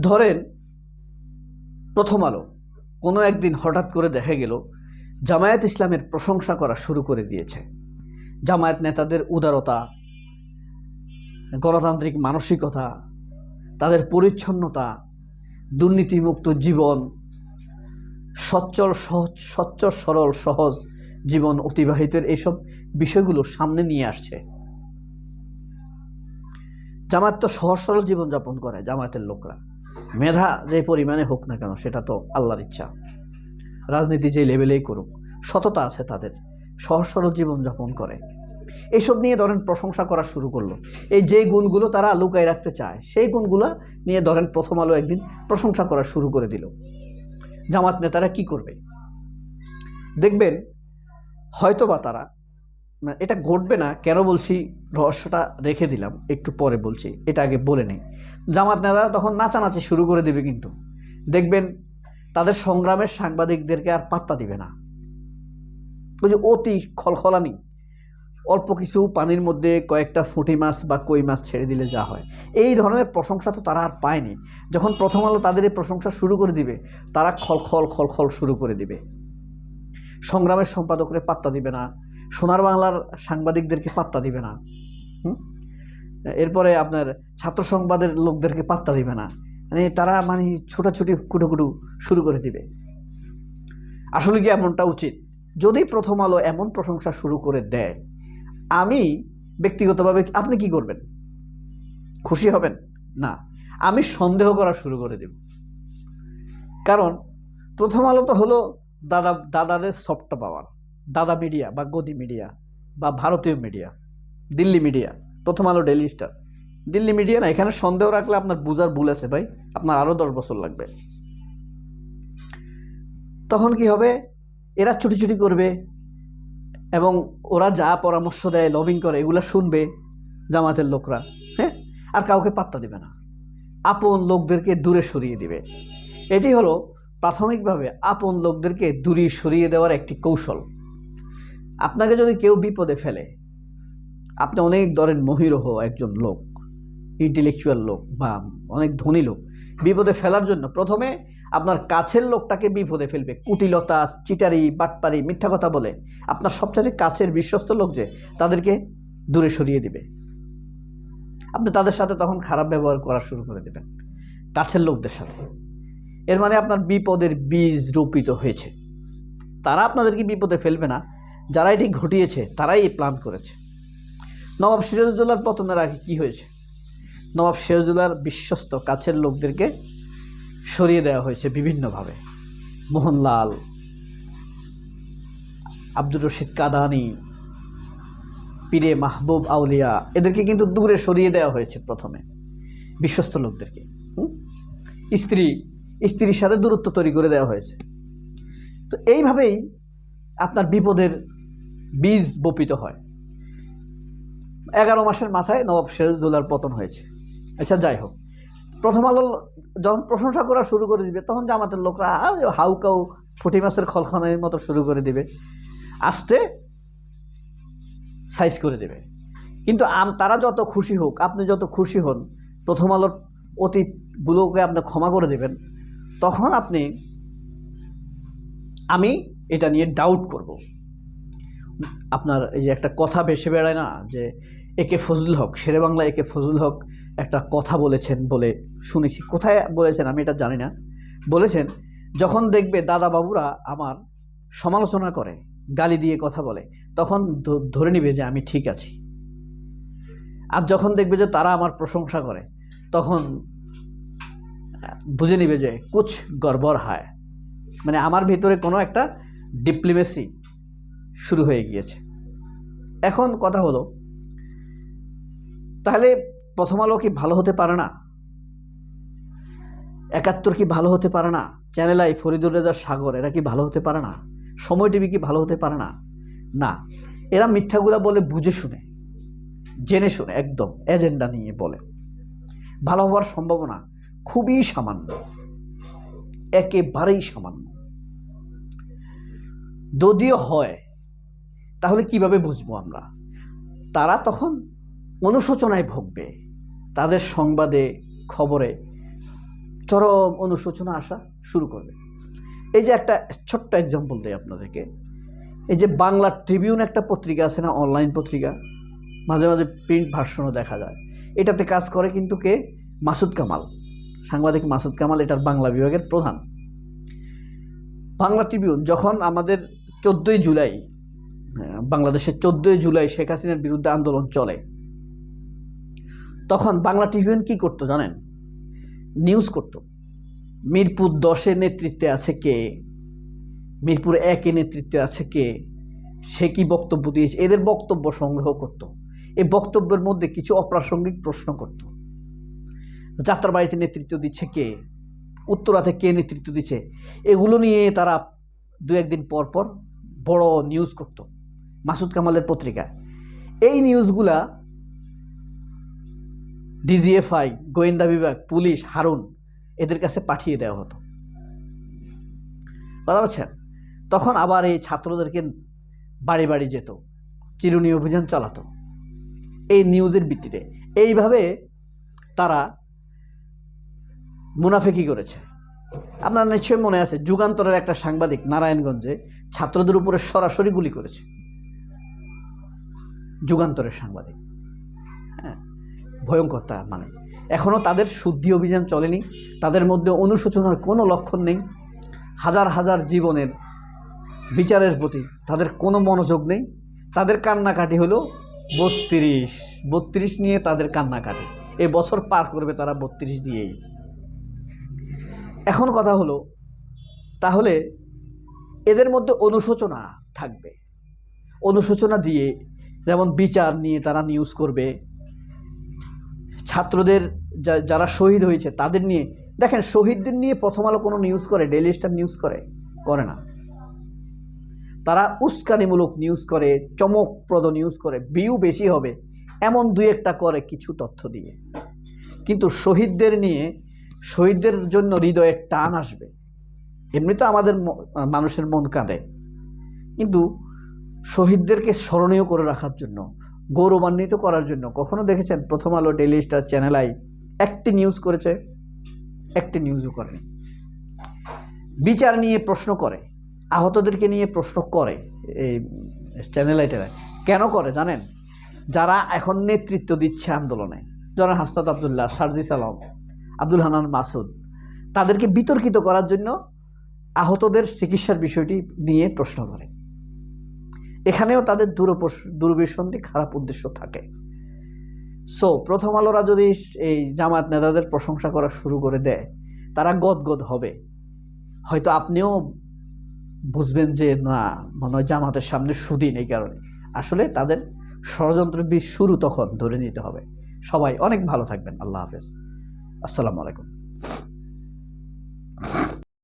ধরেন প্রথম আলো, কোনো একদিন হঠাৎ করে দেখা গেল, জামায়াত ইসলামের প্রশংসা করা শুরু করে দিয়েছে। জামায়াত নেতাদের উদারতা, গণতান্ত্রিক মানসিকতা, তাদের পরিচ্ছন্নতা, দুর্নীতিমুক্ত জীবন, সচ্চল, সহজ স্বচ্ছ সরল, সহজ জীবন অতিবাহিতের এইসব বিষয়গুলো সামনে নিয়ে আসছে। জামায়াত তো সহজ, সরল জীবনযাপন করে জামায়াতের লোকরা। মেধা যে পরিমাণে হোক না কেন, সেটা তো আল্লাহর ইচ্ছা। রাজনীতি যে লেভেলেই করুক, সততা আছে তাদের, সহজ সরল জীবনযাপন করে। এইসব নিয়ে ধরেন প্রশংসা করা শুরু করল। এই যে গুণগুলো তারা লুকায় রাখতে চায়, সেই গুণগুলো নিয়ে ধরেন প্রথম আলো একদিন প্রশংসা করা শুরু করে দিল। জামাত নেতারা কি করবে? দেখবেন হয়তোবা তারা এটা ঘটবে না। কেন বলছি? রহস্যটা রেখে দিলাম। একটু পরে বলছি। এটা আগে বলে নেই। জামাত নেতারা তখন নাচানাচি শুরু করে দেবে কিন্তু। দেখবেন তাদের সংগ্রামের সাংবাদিকদেরকে আর পাত্তা দিবে না। ওই যে অতি খলখলানি। অল্প কিছু পানির মধ্যে কয়েকটা ফুটি মাছ বা কই মাছ ছেড়ে দিলে যা হয়। এই ধরনের প্রশংসা তো তারা আর পায়নি। যখন প্রথম আলো তাদের এই প্রশংসা শুরু করে দিবে, তারা খলখল খলখল শুরু করে দিবে। সংগ্রামের সম্পাদকরে পাত্তা দিবে না। সোনার বাংলার সাংবাদিকদেরকে পাত্তা দিবে না? এরপরে আপনার ছাত্র সংবাদের লোকদেরকে পাত্তা দিবে না। মানে তারা মানে ছোটাছুটি কুটুকুটু শুরু করে দিবে। আসলে কি এমনটা উচিত? যদি প্রথম আলো এমন প্রশংসা শুরু করে দেয়, আমি ব্যক্তিগতভাবে আপনি কি করবেন? খুশি হবেন? না। আমি সন্দেহ করা শুরু করে দেব। কারণ প্রথম আলো তো হলো দাদা, দাদাদের সফট পাওয়ার দাদা মিডিয়া বা গদি মিডিয়া বা ভারতীয় মিডিয়া, দিল্লি মিডিয়া, প্রথম Alo Daily star. Delhi media না, এখানে সন্দেহ রাখলে আপনার বুঝার ভুল আছে ভাই, আপনার আরও দশ বছর লাগবে। তখন কি হবে? এরা ছুটি ছুটি করবে এবং ওরা যা পরামর্শ দেয় লবিং করে, এগুলো শুনবে জামাতের লোকরা হ্যাঁ? আর কাউকে পাত্তা দিবে না। আপন লোকদেরকে দূরে সরিয়ে দিবে। এটি হলো প্রাথমিকভাবে আপন লোকদেরকে দূরে সরিয়ে দেওয়ার একটি কৌশল। আপনাকে যদি কেউ বিপদে ফেলে, আপনি অনেক দরের মহিরহ একজন লোক ইন্টেলেকচুয়াল লোক বা অনেক ধনী লোক। বিপদে ফেলার জন্য প্রথমে আপনার কাছের লোকটাকে বিপদে ফেলবে। কুটিলতা, চিটারি, বাটপারি, মিথ্যা কথা বলে। আপনার সবচেয়ে কাছের বিশ্বস্ত লোক যে, তাদেরকে দূরে সরিয়ে দিবে। আপনি তাদের সাথে তখন খারাপ ব্যবহার করা শুরু করে দেবেন, কাছের লোকদের সাথে। এর মানে আপনার বিপদের বীজ রোপিত হয়েছে। তারা আপনাদেরকে বিপদে ফেলবে না। যারা এটি ঘটিয়েছে, তারাই এই প্ল্যান করেছে। নবাব সিরাজউদ্দৌলার পতনের আগে কী হয়েছে? নবাব সিরাজউদ্দৌলার বিশ্বস্ত কাছের লোকদেরকে সরিয়ে দেওয়া হয়েছে বিভিন্নভাবে। মোহনলাল, আব্দুর রশিদ কাদানি, পীরে মাহবুব আউলিয়া, এদেরকে কিন্তু দূরে সরিয়ে দেওয়া হয়েছে প্রথমে বিশ্বস্ত লোকদেরকে। স্ত্রী, স্ত্রীর সাথে দূরত্ব তৈরি করে দেওয়া হয়েছে। তো এইভাবেই আপনার বিপদের বীজ বপিত হয়। এগারো মাসের মাথায় নবাব সিরাজদৌলার পতন হয়েছে। আচ্ছা যাই হোক। প্রথম আলো যখন প্রশংসা করা শুরু করে দিবে, তখন জামাতের লোকরা হাউকাউ ফুটি মাছের খলখনের মতো শুরু করে দিবে। আস্তে সাইজ করে দেবে। কিন্তু আম, তারা যত খুশি হোক, আপনি যত খুশি হন, প্রথম আলোর অতীতগুলোকে আপনি ক্ষমা করে দেবেন। তখন আপনি, আমি এটা নিয়ে ডাউট করব। আপনার এই যে একটা কথা ভেসে বেড়ায় না, যে একে ফজলুল হক, শেরে বাংলা একে ফজলুল হক একটা কথা বলেছেন বলে শুনেছি। কোথায় বলেছেন আমি এটা জানি না। বলেছেন, যখন দেখবে দাদা বাবুরা আমার সমালোচনা করে, গালি দিয়ে কথা বলে, তখন ধরে নিবে যে আমি ঠিক আছি। আর যখন দেখবে যে তারা আমার প্রশংসা করে, তখন বুঝে নিবে যে কুছ গড়বড় হয়। মানে আমার ভিতরে কোনো একটা ডিপ্লোমেসি শুরু হয়ে গিয়েছে। এখন কথা হলো, তাহলে প্রথম আলো কি ভালো হতে পারে না? একাত্তর কি ভালো হতে পারে না? চ্যানেল আই, ফরিদুর রেজা সাগর, এরা কি ভালো হতে পারে না? সময় টিভি কি ভালো হতে পারে না? না। এরা মিথ্যাগুলা বলে বুঝে শুনে, জেনে শুনে, একদম এজেন্ডা নিয়ে বলে। ভালো হওয়ার সম্ভাবনা খুবই সামান্য, একেবারেই সামান্য। যদিও হয়, তাহলে কীভাবে বুঝব আমরা? তারা তখন অনুশোচনায় ভুগবে। তাদের সংবাদে, খবরে চরম অনুশোচনা আসা শুরু করবে। এই যে একটা ছোট্ট এক্সাম্পল দেয় আপনাদেরকে। এই যে বাংলা ট্রিবিউন একটা পত্রিকা আছে না অনলাইন পত্রিকা? মাঝে মাঝে প্রিন্ট ভার্সনও দেখা যায়। এটাতে কাজ করে কিন্তু কে? মাসুদ কামাল। সাংবাদিক মাসুদ কামাল, এটার বাংলা বিভাগের প্রধান। বাংলা ট্রিবিউন যখন আমাদের চোদ্দোই জুলাই বাংলাদেশের চোদ্দোই জুলাই শেখ হাসিনার বিরুদ্ধে আন্দোলন চলে। তখন বাংলা ট্রিবিউন কি করতো জানেন? নিউজ করতো। মিরপুর দশের নেতৃত্বে আছে কে? মিরপুর একে নেতৃত্বে আছে কে? সে কি বক্তব্য দিয়েছে? এদের বক্তব্য সংগ্রহ করত। এই বক্তব্যের মধ্যে কিছু অপ্রাসঙ্গিক প্রশ্ন করত। যাত্রাবাড়িতে নেতৃত্ব দিচ্ছে কে? উত্তরাতে কে নেতৃত্ব দিচ্ছে? এগুলো নিয়ে তারা দু একদিন পর পর বড় নিউজ করত, মাসুদ কামালের পত্রিকায়। এই নিউজগুলা ডিজিএফআই গোয়েন্দা বিভাগ, পুলিশ, হারুন এদের কাছে পাঠিয়ে দেওয়া হতো। কথা বলছেন? তখন আবার এই ছাত্রদেরকে বাড়ি বাড়ি যেত, চিরুনি অভিযান চালাতো। এই নিউজের ভিত্তিতে। এইভাবে তারা মুনাফেকি করেছে। আপনার নিশ্চয়ই মনে আছে, যুগান্তরের একটা সাংবাদিক নারায়ণগঞ্জে ছাত্রদের উপরে সরাসরি গুলি করেছে। যুগান্তরের সাংবাদিক। হ্যাঁ ভয়ঙ্কর তা মানে। এখনও তাদের শুদ্ধি অভিযান চলেনি, তাদের মধ্যে অনুশোচনার কোনো লক্ষণ নেই। হাজার হাজার জীবনের বিচারের প্রতি তাদের কোনো মনোযোগ নেই। তাদের কান্নাকাটি হলো বত্রিশ। বত্রিশ নিয়ে তাদের কান্নাকাটি। এ বছর পার করবে তারা বত্রিশ দিয়েই। এখন কথা হলো, তাহলে এদের মধ্যে অনুশোচনা থাকবে। অনুশোচনা দিয়ে যেমন বিচার নিয়ে তারা নিউজ করবে। ছাত্রদের যারা শহীদ হয়েছে তাদের নিয়ে, দেখেন শহীদদের নিয়ে প্রথম আলো কোনো নিউজ করে ডেইলি স্টার নিউজ করে করে না। তারা উস্কানিমূলক নিউজ করে, চমকপ্রদ নিউজ করে ভিউ বেশি হবে, এমন দুই একটা করে কিছু তথ্য দিয়ে। কিন্তু শহীদদের নিয়ে, শহীদদের জন্য হৃদয়ের টান আসবে। এমনি তো আমাদের মানুষের মন কাঁদে। কিন্তু শহীদদেরকে স্মরণীয় করে রাখার জন্য, গৌরবান্বিত করার জন্য, কখনো দেখেছেন? Prothom Alo Daily Star channel I একটি নিউজ করেছে, একটি নিউজও করেনি। বিচার নিয়ে প্রশ্ন করে, আহতদেরকে নিয়ে প্রশ্ন করে, এই চ্যানেল কেন করে জানেন? যারা এখন নেতৃত্ব দিচ্ছে আন্দোলনে। যারা হাস্তাদ আবদুল্লাহ, সার্জিস আলম, আব্দুল হানান মাসুদ। তাদেরকে বিতর্কিত করার জন্য আহতদের চিকিৎসার বিষয়টি নিয়ে প্রশ্ন করে। এখানেও তাদের দূরপোষ খারাপ উদ্দেশ্য থাকে। সো প্রথম আলোরা যদি এই জামাত নেতাদের প্রশংসা করা শুরু করে দেয়, তারা গদগদ হবে। হয়তো আপনিও বুঝবেন যে, না, মনে হয় জামাতের সামনে সুদিন এই কারণে। আসলে তাদের ষড়যন্ত্র শুরু তখন ধরে নিতে হবে। সবাই অনেক ভালো থাকবেন। আল্লাহ হাফেজ। আসসালামু আলাইকুম।